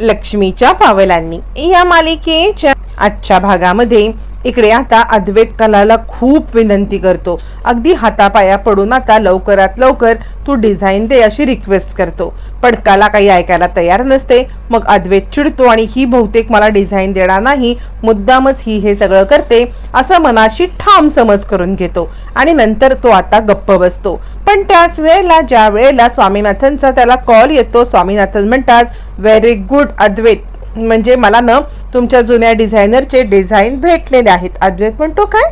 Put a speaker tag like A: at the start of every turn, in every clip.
A: लक्ष्मीच्या पावलांनी. या मालिकेच्या आजच्या भागामध्ये इकडे आता अद्वैत कलाला खूप विनंती करतो. अगदी हातापाया पडून आता लवकरात लवकर तू डिझाईन दे अशी रिक्वेस्ट करतो. पण कला काही ऐकायला तयार नसते. मग अद्वैत चिडतो आणि ही बहुतेक मला डिझाईन देणार नाही मुद्दामच ही हे सगळं करते असं मनाशी ठाम समज करून घेतो. आणि नंतर तो आता गप्प बसतो. पण त्याच वेळेला ज्या वेळेला स्वामीनाथनचा त्याला कॉल येतो स्वामीनाथन म्हणतात व्हेरी गुड अद्वैत. म्हणजे मला ना तुमच्या जुन्या डिझायनरचे डिझाईन भेटलेले आहेत. अद्वैत म्हणतो काय?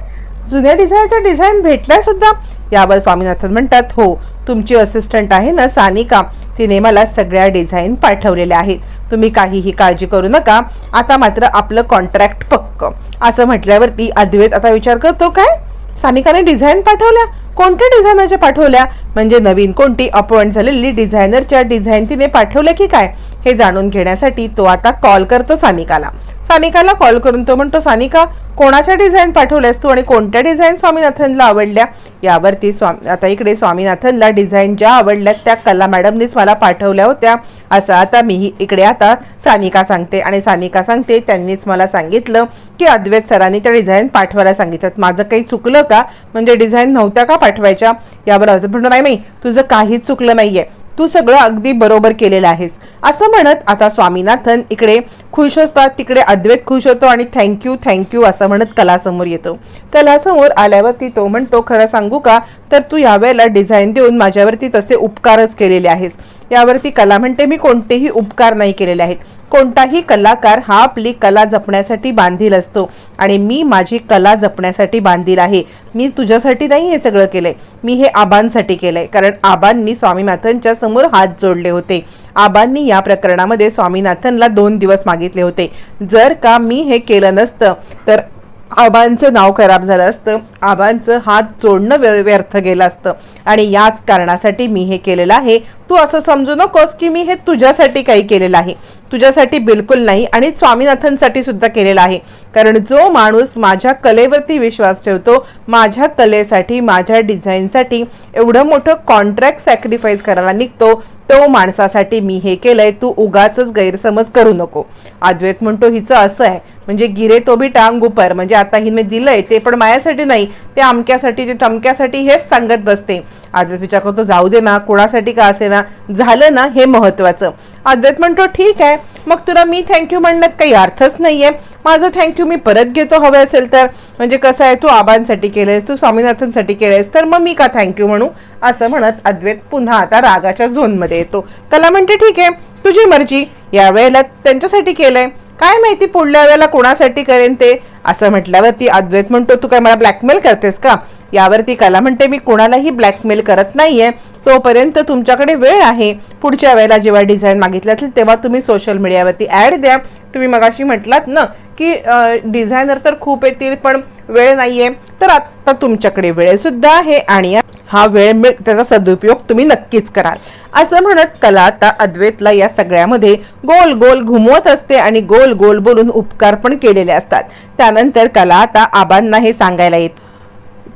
A: जुन्या डिझायनरच्या डिझाईन भेटल्या सुद्धा. यावर स्वामीनाथन म्हणतात हो तुमची असिस्टंट आहे ना सानिका. तिने मला सगळ्या डिझाईन पाठवलेल्या आहेत. तुम्ही काहीही काळजी करू नका. आता मात्र आपलं कॉन्ट्रॅक्ट पक्क. असं म्हटल्यावरती अद्वैत आता विचार करतो काय? सानिकाने डिझाईन पाठवल्या? कोणत्या डिझायनरच्या पाठवल्या? म्हणजे नवीन कोणती अपॉइंट झालेली डिझायनरच्या डिझाईन तिने पाठवल्या की काय? हे जाणून घेण्यासाठी तो आता कॉल करतो सानिकाला. सानिकाला कॉल करून तो म्हणतो सानिका कोणाच्या डिझाईन पाठवल्यास तू आणि कोणत्या डिझाईन स्वामीनाथनला आवडल्या? यावरती स्वामी आता इकडे स्वामीनाथनला डिझाईन ज्या आवडल्या त्या कला मॅडमनीच मला पाठवल्या होत्या. असं आता मीही इकडे आता सानिका सांगते आणि सानिका सांगते त्यांनीच मला सांगितलं की अद्वैत सरांनी त्या डिझाईन पाठवायला सांगितलं. माझं काही चुकलं का? म्हणजे डिझाईन नव्हत्या का पाठवायच्या? यावर अद्वैत म्हणतो नाही नाही तुझं काहीच चुकलं नाही आहे तू सगळं अगदी बरोबर केलेलं आहेस. असं म्हणत आता स्वामीनाथन इकडे खुश असतात तिकडे अद्वैत खुश होतो आणि थँक्यू थँक्यू असं म्हणत कलासमोर येतो. कलासमोर आल्यावरती तो म्हणतो खरं सांगू का? तर तू यावेळेला डिझाईन देऊन माझ्यावरती तसे उपकारच केलेले आहेस. यावरती कला म्हणते मी कोणतेही उपकार नाही केलेले आहेत. कोणताही कलाकार हा आपली कला जपण्यासाठी बांधील असतो आणि मी माझी कला जपण्यासाठी बांधील आहे. मी तुझ्यासाठी नाही हे सगळं केलंय. मी हे आबांसाठी केलंय. कारण आबांनी स्वामीनाथनच्या समोर हात जोडले होते. आबांनी या प्रकरणामध्ये स्वामीनाथनला दोन दिवस मागितले होते. जर का मी हे केलं नसतं तर आबांचं नाव खराब झालं असतं. आबांचं हात जोडणं व्य- व्यर्थ गेलं असतं. आणि याच कारणासाठी मी हे केलेलं आहे. तू असं समजू नकोस की मी हे तुझ्यासाठी काही केलेलं आहे. तुझ्यासाठी बिलकुल नाही आणि स्वामीनाथनसाठी सुद्धा केलेलं आहे. कारण जो माणूस माझ्या कलेवरती विश्वास ठेवतो माझ्या कलेसाठी माझ्या डिझाईनसाठी एवढं मोठं कॉन्ट्रॅक्ट सॅक्रिफाईस करायला निघतो तो माणसासाठी मी हे केलंय. तू उगाच गैरसमज करू नको. अद्वैत म्हणतो हिचं असं आहे. म्हणजे गिरे तो बी टांग उपर. म्हणजे आता हिने दिलंय ते पण माझ्यासाठी नाही ते अमक्यासाठी ते तमक्यासाठी हेच सांगत बसते. आजच विचार करतो जाऊ दे ना कोणासाठी का असे ना झालं ना हे महत्वाचं. अद्वैत म्हणतो ठीक आहे. मग तुला मी थँक्यू म्हणण्यात काही अर्थच नाहीये. माझं थँक्यू मी परत घेतो हवे असेल तर. म्हणजे कसं आहे तू आबांसाठी केलंयस तू स्वामीनाथनसाठी केलंयस तर मग मी का थँक्यू म्हणू? असं म्हणत अद्वैत पुन्हा आता रागाच्या झोनमध्ये येतो. कला म्हणते ठीक आहे तुझी मर्जी यावेळेला त्यांच्यासाठी केलंय. काय माहिती पुढल्या वेळेला कोणासाठी करेन ते? असं म्हटल्यावरती अद्वैत म्हणतो तू काय मला ब्लॅकमेल करतेस का? यावरती कला म्हणते मी कोणालाही ब्लॅकमेल करत नाहीये. तोपर्यंत तुमच्याकडे वेळ आहे. पुढच्या वेळेला जेव्हा डिझाईन मागितलं असेल तेव्हा तुम्ही सोशल मीडियावरती ॲड द्या. तुम्ही मगाशी म्हटलात ना की डिझायनर तर खूप येतील पण वेळ नाही आहे तर आता तुमच्याकडे वेळसुद्धा आहे आणि हा वेळ मिळ त्याचा सदुपयोग तुम्ही नक्कीच कराल. असं म्हणत कला आता अद्वैतला या सगळ्यामध्ये गोल गोल घुमवत असते आणि गोल गोल बोलून उपकार पण केलेले असतात. त्यानंतर कला आता आबांना हे सांगायला येत.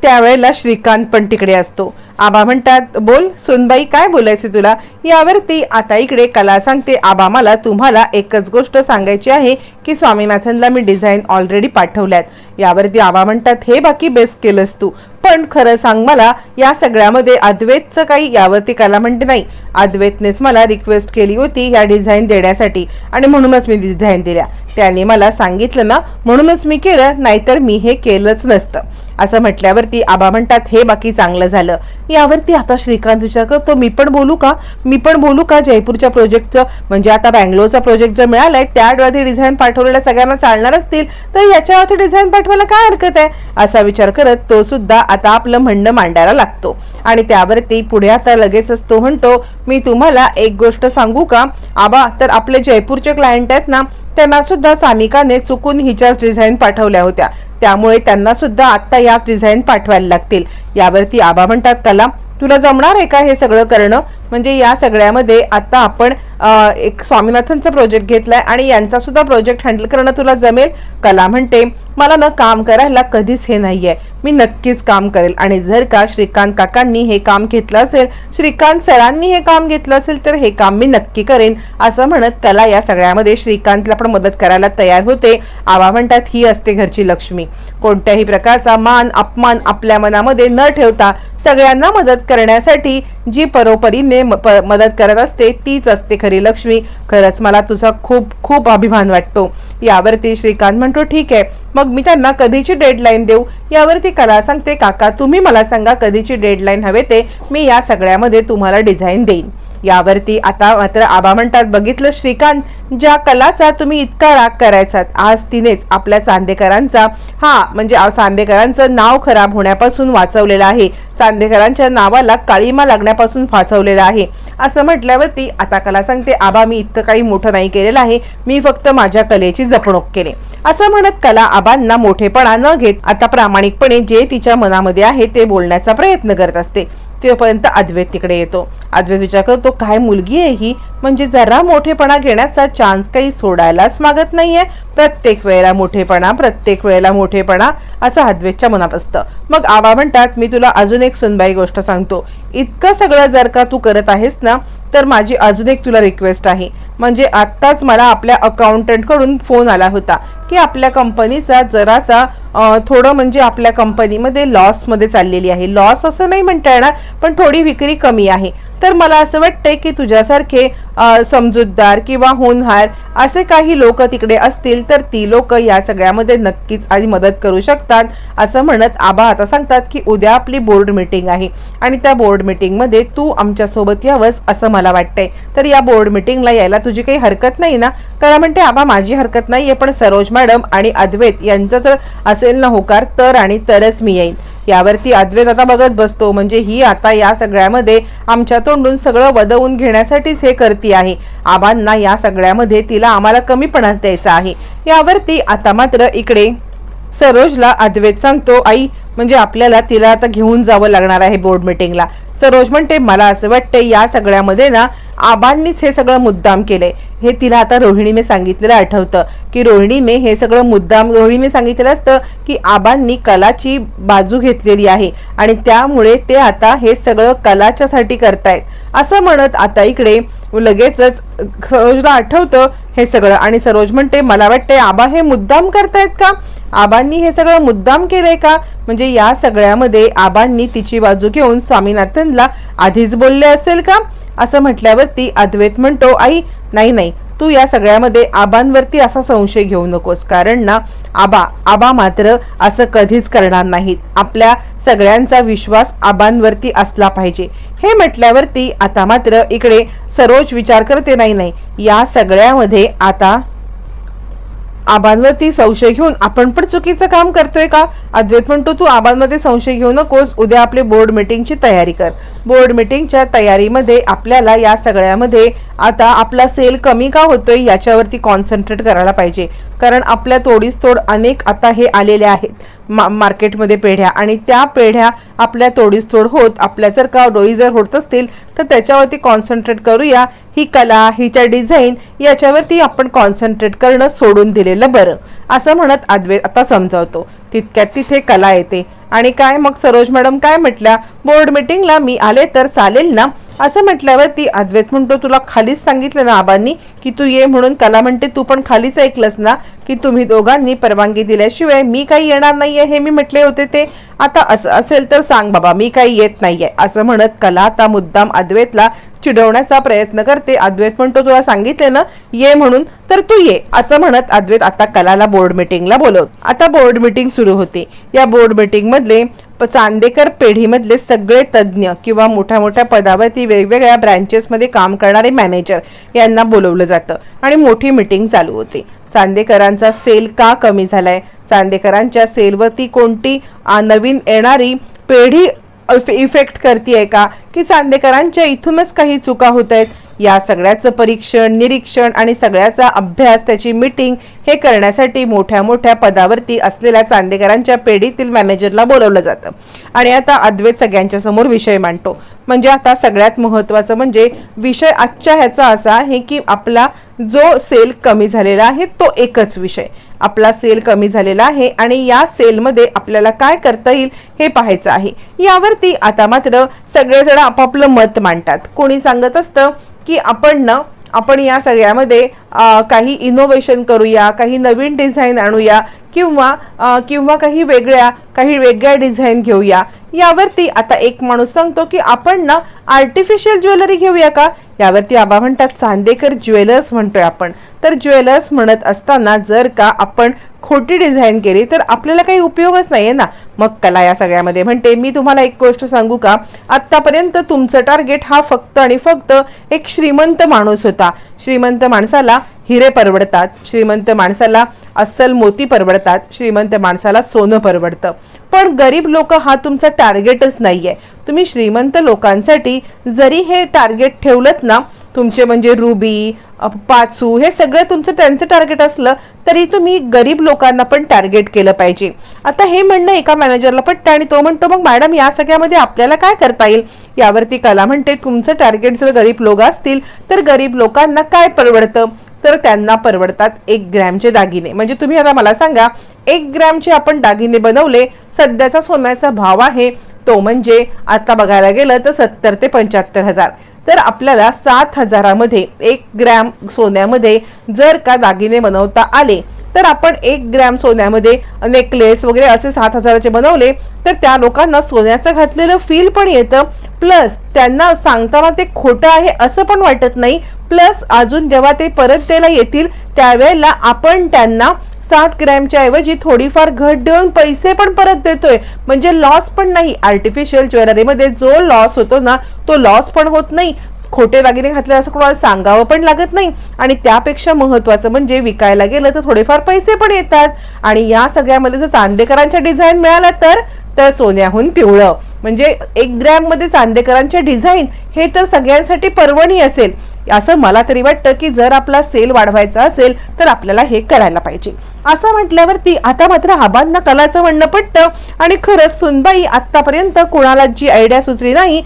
A: त्यावेळेला श्रीकांत पण तिकडे असतो. आबा म्हणतात बोल सुनबाई काय बोलायचं तुला? यावरती आता इकडे कला सांगते. आबा मला तुम्हाला एकच गोष्ट सांगायची आहे की स्वामीनाथनला मी डिझाईन ऑलरेडी पाठवल्यात. यावरती आबा म्हणतात हे बाकी बेस्ट केलंस तू. पण खरं सांग मला या सगळ्यामध्ये अद्वैतचं काही यावरती कला म्हणते नाही. अद्वैतनेच मला रिक्वेस्ट केली होती ह्या डिझाईन देण्यासाठी आणि म्हणूनच मी डिझाईन दिल्या. त्याने मला सांगितलं ना म्हणूनच मी केलं नाहीतर मी हे केलंच नसतं. असं म्हटल्यावरती आबा म्हणतात हे बाकी चांगलं झालं. यावरती आता श्रीकांत विचार करतो मी पण बोलू का? मी पण बोलू का जयपूरच्या प्रोजेक्टचं? म्हणजे आता बँगलोरचा प्रोजेक्ट जर मिळालाय त्यावरती डिझाईन पाठवलेल्या सगळ्यांना चालणार असतील तर याच्यावरती डिझाईन पाठवायला काय हरकत आहे? असा विचार करत तो सुद्धा आता आपलं म्हणणं मांडायला लागतो. आणि त्यावरती पुढे आता लगेचच तो म्हणतो मी तुम्हाला एक गोष्ट सांगू का? आबा तर आपले जयपूरचे क्लायंट आहेत ना त्यांना सुद्धा सामिकाने चुकून हिच्याच डिझाईन पाठवल्या होत्या. त्यामुळे त्यांना सुद्धा आत्ता याच डिझाईन पाठवायला लागतील. यावरती आबा म्हणतात कलाम तुला जमणार आहे का हे सगळं करणं? म्हणजे या सगळ्यामध्ये आता आपण एक स्वामीनाथनचा प्रोजेक्ट घेतलाय आणि यांचा सुद्धा प्रोजेक्ट हँडल करणं तुला जमेल? कला म्हणते मला ना काम करायला कधीच हे नाही आहे मी नक्कीच काम करेल. आणि जर का श्रीकांत काकांनी हे काम घेतलं असेल श्रीकांत सरांनी हे काम घेतलं असेल तर हे काम मी नक्की करेन असं म्हणत कला या सगळ्यामध्ये श्रीकांतला पण मदत करायला तयार होते. आवा म्हणतात ही असते घरची लक्ष्मी. कोणत्याही प्रकारचा मान अपमान आपल्या मनामध्ये न ठेवता सगळ्यांना मदत करण्यासाठी जी परोपरीने म- प- मदत करत असते तीच असते खरी लक्ष्मी. खरंच मला तुझा खूप खूप अभिमान वाटतो. यावरती श्रीकांत म्हणतो ठीक आहे. मग मी त्यांना कधीची डेडलाईन देऊ? यावरती कला सांगते काका तुम्ही मला सांगा कधीची डेडलाईन हवे ते? मी या सगळ्यामध्ये तुम्हाला डिझाईन देईन. यावरती आता मात्र आबा म्हणतात बघितलं श्रीकांत ज्या कलाचा तुम्ही इतका राग करायचा आज तिनेच आपल्या चांदेकरांचा हा म्हणजे चांदेकरांचं नाव खराब होण्यापासून वाचवलेलं आहे. चांदेकरांच्या नावाला काळीमा लागण्यापासून फासवलेलं आहे. असं म्हटल्यावरती आता कला सांगते आबा मी इतकं काही मोठं नाही केलेलं आहे. मी फक्त माझ्या कलेची जपणूक केली. असं म्हणत कला आबांना मोठेपणा न घेत आता प्रामाणिकपणे जे तिच्या मनामध्ये आहे ते बोलण्याचा प्रयत्न करत असते. तेव्हापर्यंत अद्वैत तिकडे येतो. अद्वैत विचार करतो काय मुलगी आहे ही? म्हणजे जरा मोठेपणा घेण्याचा चान्स काही सोडायलाच मागत नाहीये. प्रत्येक वेळेला मोठेपणा प्रत्येक वेळेला मोठेपणा असं अद्वैतच्या मनात असतं. मग आबा म्हणतात मी तुला अजून एक सुनबाई गोष्ट सांगतो. इतकं सगळं जर का तू करत आहेस ना तर माझी अजून एक तुला रिक्वेस्ट आहे. म्हणजे आत्ताच मला आपल्या अकाउंटंटकडून फोन आला होता की आपल्या कंपनीचा जरासा थोडं म्हणजे आपल्या कंपनीमध्ये लॉसमध्ये चाललेली आहे. लॉस असं नाही म्हणता येणार पण थोडी विक्री कमी आहे. तर मला असं वाटतंय की तुझ्यासारखे समजूतदार किंवा होनहार असे काही लोक तिकडे असतील तर ती लोक या सगळ्यामध्ये नक्कीच आधी मदत करू शकतात असं म्हणत आबा आता सांगतात की उद्या आपली बोर्ड मीटिंग आहे आणि त्या बोर्ड मीटिंगमध्ये तू आमच्यासोबत यावंस असं मला वाटतंय. तर या बोर्ड मीटिंगला यायला तुझी काही हरकत नाही ना? कारण म्हणते आबा माझी हरकत नाहीये पण सरोज मॅडम आणि अद्वैत यांचा जर असेल ना होकार तर आणि तरच मी येईन. यावरती अद्वैत आता बघत बसतो. म्हणजे ही आता या सगळ्यामध्ये आमच्या तोंडून सगळं वदवून घेण्यासाठीच हे करती आहे. आबांना या सगळ्यामध्ये तिला आम्हाला कमीपणाच द्यायचा आहे. यावरती आता मात्र इकडे सरोजला अद्वैत सांगतो आई म्हणजे आपल्याला तिला आता घेऊन जावं लागणार आहे बोर्ड मीटिंगला सरोज म्हणते मला असं वाटतंय या सगळ्यामध्ये ना आबांनीच हे सगळं मुद्दाम केलंय हे तिला आता रोहिणीने सांगितलेलं आठवतं की रोहिणीने हे सगळं मुद्दाम रोहिणीने सांगितलेलं असतं की आबांनी कलाची बाजू घेतलेली आहे आणि त्यामुळे ते आता हे सगळं कलाच्यासाठी करतायत. असं म्हणत आता इकडे लगेचच सरोजला आठवतं हे सगळं. आणि सरोज म्हणते मला वाटते आबा हे मुद्दाम करतायत का? आबांनी हे सगळं मुद्दाम केलंय का? म्हणजे या सगळ्यामध्ये आबांनी तिची बाजू घेऊन स्वामीनाथनला आधीच बोलले असेल का? असं म्हटल्यावरती अद्वैत म्हणतो आई नाही नाही. तू या सगळ्यामध्ये आबांवरती असा संशय घेऊ नकोस. कारण ना आबा आबा मात्र असं कधीच करणार नाहीत. आपल्या सगळ्यांचा विश्वास आबांवरती असला पाहिजे. हे म्हटल्यावरती आता मात्र इकडे सरोज विचार करते नाही नाही या सगळ्यामध्ये आता आबांवरती संशय घेऊन आपण पण चुकीचं काम करतोय का? अद्वैत म्हणतो तू आबांमध्ये संशय घेऊ नकोस. उद्या आपली बोर्ड मीटिंगची तयारी कर. बोर्ड मीटिंगच्या तयारीमध्ये आपल्याला या सगळ्यामध्ये आता आपला सेल कमी का होतोय याच्यावरती कॉन्सन्ट्रेट करायला पाहिजे. कारण आपल्या तोडीस तोड अनेक आता हे आलेले आहेत. मा मार्केटमध्ये पेढ्या आणि त्या पेढ्या आपल्या तोडीस तोड होत आपल्या जर का डोई जर होत असतील तर त्याच्यावरती कॉन्सन्ट्रेट करूया. ही कला हिच्या डिझाईन याच्यावरती आपण कॉन्सन्ट्रेट करणं सोडून दिलेलं बरं. असं म्हणत अद्वैत आता समजावतो. तितक्यात तिथे कला येते. आणि काय मग सरोज मॅडम काय म्हटल्या? बोर्ड मीटिंगला मी आले तर चालेल ना? असं म्हटल्यावर ती अद्वैत म्हणतो तुला खालीच सांगितलं ना आबांनी की तू ये म्हणून कला म्हणते तू पण खालीच ऐकलंस ना की तुम्ही दोघांनी परवानगी दिल्याशिवाय मी काही येणार नाहीये हे मी म्हटले होते ते. आता असं असेल तर सांग बाबा मी काही येत नाहीये. असं म्हणत कला आता मुद्दाम अद्वैतला चिडवण्याचा प्रयत्न करते. अद्वैत म्हणतो तुला सांगितले ना ये म्हणून तर तू ये. असं म्हणत अद्वैत आता कलाला बोर्ड मीटिंगला बोलवत. आता बोर्ड मीटिंग सुरू होते. या बोर्ड मिटिंगमधले चांदेकर पेढीमधले सगळे तज्ज्ञ किंवा मोठ्या मोठ्या पदावरती वेगवेगळ्या ब्रँचेसमध्ये काम करणारे मॅनेजर यांना बोलवलं जातं. आणि मोठी मीटिंग चालू होते. चांदेकरांचा सेल का कमी झालाय? चांदेकरांच्या सेलवरती कोणती नवीन येणारी पेढी इफेक्ट करते आहे का? की चांदेकरांच्या इथूनच काही चुका होत आहेत या सगळ्याचं परीक्षण निरीक्षण आणि सगळ्याचा अभ्यास त्याची मीटिंग हे करण्यासाठी मोठ्या मोठ्या पदावरती असलेल्या चांदेकरांच्या पेढीतील मॅनेजरला बोलवलं जातं. आणि आता अद्वैत सगळ्यांच्या समोर विषय मांडतो. म्हणजे आता सगळ्यात महत्त्वाचं म्हणजे विषय आजच्या ह्याचा असा आहे की आपला जो सेल कमी झालेला आहे तो एकच विषय. आपला सेल कमी झालेला आहे आणि या सेलमध्ये आपल्याला काय करता येईल हे पाहायचं आहे. यावरती आता मात्र सगळेजण आपापलं मत मांडतात. कोणी सांगत असतं की आपण ना आपण या सगळ्यामध्ये काही इनोव्हेशन करूया काही नवीन डिझाईन आणूया किंवा किंवा काही वेगळ्या काही वेगळ्या डिझाईन घेऊया. यावरती आता एक माणूस सांगतो की आपण ना आर्टिफिशियल ज्वेलरी घेऊया का? यावरती आबा म्हणतात चांदेकर ज्वेलर्स म्हणतोय आपण. तर ज्वेलर्स म्हणत असताना जर का आपण खोटी डिझाईन केली तर आपल्याला काही उपयोगच नाहीये ना. मग कला या सगळ्यामध्ये म्हणते मी तुम्हाला एक गोष्ट सांगू का? आत्तापर्यंत तुमचं टार्गेट हा फक्त आणि फक्त एक श्रीमंत माणूस होता. श्रीमंत माणसाला हिरे परवडतात श्रीमंत माणसाला अस्सल मोती परवडतात श्रीमंत माणसाला सोनं परवडतं. पण गरीब लोक हा तुमचा टार्गेटच नाही आहे तुम्ही श्रीमंत लोकांसाठी जरी हे टार्गेट ठेवलं ना तुमचे म्हणजे रुबी पाचू हे सगळं तुमचं त्यांचं टार्गेट असलं तरी तुम्ही गरीब लोकांना पण टार्गेट केलं पाहिजे. आता हे म्हणणं एका मॅनेजरला पटतं आणि तो म्हणतो मग मॅडम या सगळ्यामध्ये आपल्याला काय करता येईल? यावरती कला म्हणते तुमचं टार्गेट जर गरीब लोक असतील तर गरीब लोकांना काय परवडतं? तर त्यांना परवडतात एक ग्रॅमचे दागिने. म्हणजे तुम्ही आता मला सांगा एक ग्रॅमचे आपण दागिने बनवले सध्याचा सोन्याचा भाव आहे तो म्हणजे आता बघायला गेलं तर सत्तर ते पंच्याहत्तर हजार. तर आपल्याला सात हजारामध्ये एक ग्रॅम सोन्यामध्ये जर का दागिने बनवता आले तर आपण एक ग्रॅम सोन्यामध्ये नेकलेस वगैरे असे सात हजाराचे बनवले तर त्या लोकांना सोन्याचं घातलेलं फील पण येतं प्लस त्यांना सांगताना ते खोटं आहे असं पण वाटत नाही. प्लस अजून जेव्हा ते परत द्यायला येतील त्यावेळेला आपण त्यांना सात ग्रॅमच्या ऐवजी थोडीफार घट देऊन पैसे पण परत देतोय. म्हणजे लॉस पण नाही. आर्टिफिशियल ज्वेलरीमध्ये जो लॉस होतो ना तो लॉस पण होत नाही. खोटे दागिने घातले असं कोणाला सांगावं पण लागत नाही. आणि त्यापेक्षा महत्वाचं म्हणजे विकायला गेलं तर थोडेफार पैसे पण येतात. आणि या सगळ्यामध्ये जर चांदेकरांच्या डिझाईन मिळाल्या तर तर सोन्याहून पिवळं. म्हणजे एक ग्रॅममध्ये चांदेकरांचे डिझाईन हे तर सगळ्यांसाठी पर्वणी असेल. असं मला तरी वाटतं की जर आपला सेल वाढवायचा असेल तर आपल्याला हे करायला पाहिजे. असं म्हटल्यावरती आता मात्र आबांना कलाचं म्हणणं पटतं आणि खरंच सुनबाई आत्तापर्यंत कोणाला जी आयडिया सुचली नाही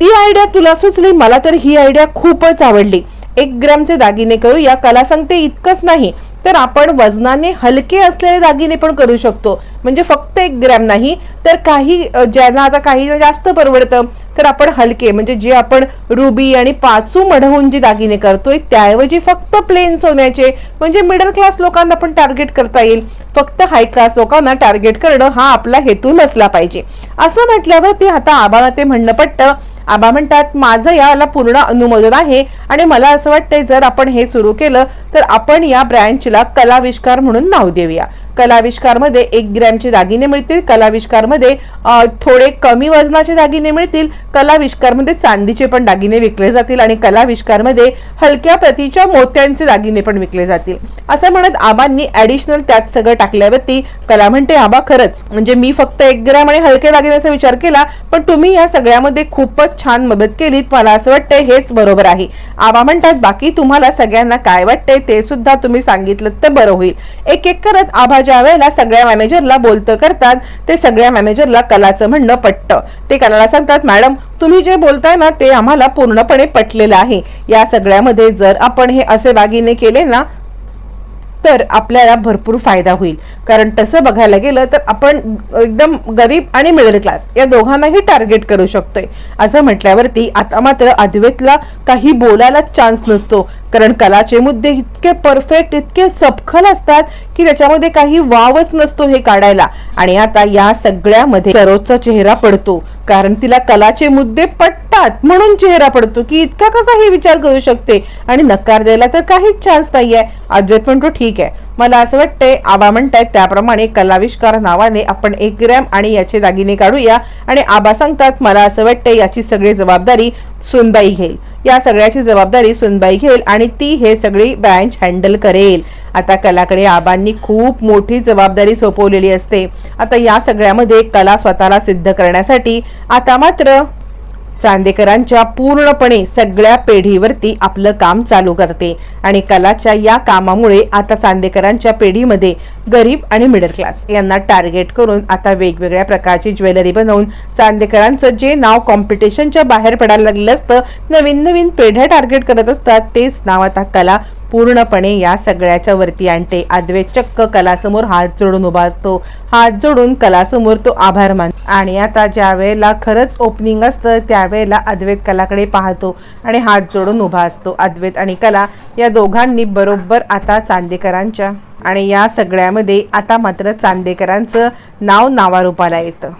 A: ती आयडिया तुला सुचली मला तर ही आयडिया खूपच आवडली. एक ग्रॅमचे दागिने करूया कला सांगते इतकंच नाही. तर आपण वजनाने हलके असलेले दागिने पण करू शकतो. म्हणजे फक्त एक ग्रॅम नाही तर काही ज्यांना आता काही जास्त परवडतं तर आपण हलके म्हणजे जे आपण रुबी आणि पाचू मढवून जे दागिने करतोय त्याऐवजी फक्त प्लेन सोन्याचे म्हणजे मिडल क्लास लोकांना पण टार्गेट करता येईल. फक्त हाय क्लास लोकांना टार्गेट करणं हा आपला हेतू नसला पाहिजे. असं म्हटल्यावर ते आता आबाला ते म्हणणं पटतं आबा म्हणतात माझं याला पूर्ण अनुमोदन आहे आणि मला असं वाटतंय जर आपण हे सुरू केलं तर आपण या ब्रँचला कलाविष्कार म्हणून नाव देऊया. कलाविष्कारमध्ये एक ग्रॅमचे दागिने मिळतील कलाविष्कारमध्ये थोडे कमी वजनाचे दागिने मिळतील कलाविष्कारमध्ये चांदीचे पण दागिने विकले जातील आणि कलाविष्कारमध्ये हलक्या प्रतीच्या मोत्यांचे दागिने पण विकले जातील. असं म्हणत आबांनी ॲडिशनल त्यात सगळं टाकल्यावरती कला म्हणते आबा खरंच. म्हणजे मी फक्त एक ग्रॅम आणि हलक्या दागिन्याचा विचार केला पण तुम्ही या सगळ्यामध्ये खूपच छान मदत केलीत. मला असं वाटतंय हेच बरोबर आहे. आबा म्हणतात बाकी तुम्हाला सगळ्यांना काय वाटतंय ते सुद्धा तुम्ही सांगितलं तर बरं होईल. एक एक करत आभा ज्या वेळेला सगळ्या मॅनेजरला बोलतं करतात ते सगळ्या मॅनेजरला कलाचं म्हणणं पटतं. ते कलाला सांगतात मॅडम तुम्ही जे बोलताय ना ते आम्हाला पूर्णपणे पटलेलं आहे. या सगळ्यामध्ये जर आपण हे असे वागीने केले ना तर आपल्याला भरपूर फायदा होईल. कारण तसं बघायला गेलं तर आपण एकदम गरीब आणि मिडल क्लास या दोघांनाही टार्गेट करू शकतोय. असं म्हटल्यावरती आता मात्र अद्वैतला काही बोलायला चान्स नसतो. कारण कलाचे मुद्दे इतके परफेक्ट इतके चपखल असतात की त्याच्यामध्ये काही वावच नसतो हे काढायला. आणि आता या सगळ्यामध्ये सरोजचा चेहरा पडतो. कारण तिला कलाचे मुद्दे पट पटतात म्हणून चेहरा पडतो की इतका कसा हे विचार करू शकते? आणि नकार द्यायला तर काहीच चान्स नाहीये. अद्वैत म्हणतो ठीक आहे. मला असं वाटतंय आबा म्हणतायत त्याप्रमाणे कलाविष्कार नावाने आपण एक ग्रॅम आणि याचे दागिने काढूया. आणि आबा सांगतात मला असं वाटतंय याची सगळी जबाबदारी सुनबाई घेईल. या सगळ्याची जबाबदारी सुनबाई घेईल आणि ती हे सगळी ब्रँच हँडल करेल. आता कलाकडे आबांनी खूप मोठी जबाबदारी सोपवलेली असते. आता या सगळ्यामध्ये कला स्वतःला सिद्ध करण्यासाठी आता मात्र चांदेकरांच्या पूर्णपणे सगळ्या पेढीवरती आपलं काम चालू करते आणि कलाच्या या कामामुळे आता चांदेकरांच्या पेढीमध्ये गरीब आणि मिडल क्लास यांना टार्गेट करून आता वेगवेगळ्या प्रकारची ज्वेलरी बनवून चांदेकरांचं जे नाव कॉम्पिटिशनच्या बाहेर पडायला लागलेलं असतं नवीन नवीन पेढ्या टार्गेट करत असतात तेच नाव आता कला पूर्णपणे या सगळ्याच्या वरती आणते. अद्वैत चक्क कलासमोर हात जोडून उभा असतो. हात जोडून कलासमोर तो आभार मान आणि आता ज्या वेळेला खरंच ओपनिंग असतं त्यावेळेला अद्वैत कलाकडे पाहतो आणि हात जोडून उभा असतो. अद्वैत आणि कला या दोघांनी बरोबर आता चांदेकरांच्या आणि या सगळ्यामध्ये आता मात्र चांदेकरांचं नाव नावारूपाला येतं.